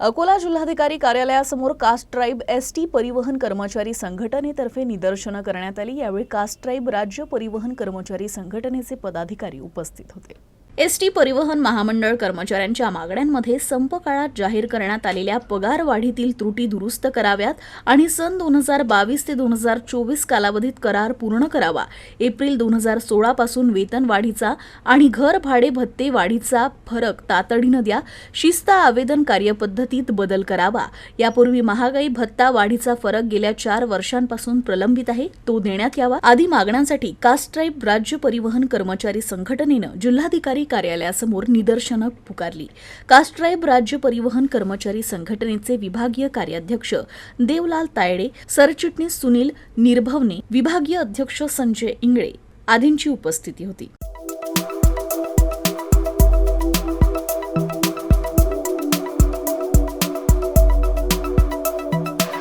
अकोला जिल्हाधिकारी कार्यालयासमोर caste tribe S T परिवहन कर्मचारी संघटनेतर्फे निदर्शनं करण्यात आली. यावेळी कास्ट ट्राईब राज्य परिवहन कर्मचारी संघटनेचे पदाधिकारी उपस्थित होते. एस टी परिवहन महामंडळ कर्मचाऱ्यांच्या मागण्यांमध्ये संप काळात जाहीर करण्यात आलेल्या पगार वाढीतील त्रुटी दुरुस्त कराव्यात आणि सन दोन हजार बावीस ते दोन हजार चोवीस कालावधीत करार पूर्ण करावा. एप्रिल दोन हजार सोळापासून वेतन वाढीचा आणि घर भाडे भत्ते वाढीचा फरक तातडीनं द्या शिस्त आवेदन कार्यपद्धतीत बदल करावा. यापूर्वी महागाई भत्ता वाढीचा फरक गेल्या चार वर्षांपासून प्रलंबित आहे. तो देण्यात यावा. आदी मागण्यांसाठी कास्ट्राईब राज्य परिवहन कर्मचारी संघटनेनं जिल्हाधिकारी जिल्हाधिकारी कार्यालयासमोर निदर्शनं पुकारली. कास्ट्राईब राज्य परिवहन कर्मचारी संघटनेचे विभागीय कार्याध्यक्ष देवलाल तायडे सरचिटणीस सुनील निर्भवने विभागीय अध्यक्ष संजय इंगळे आदींची उपस्थिती होती.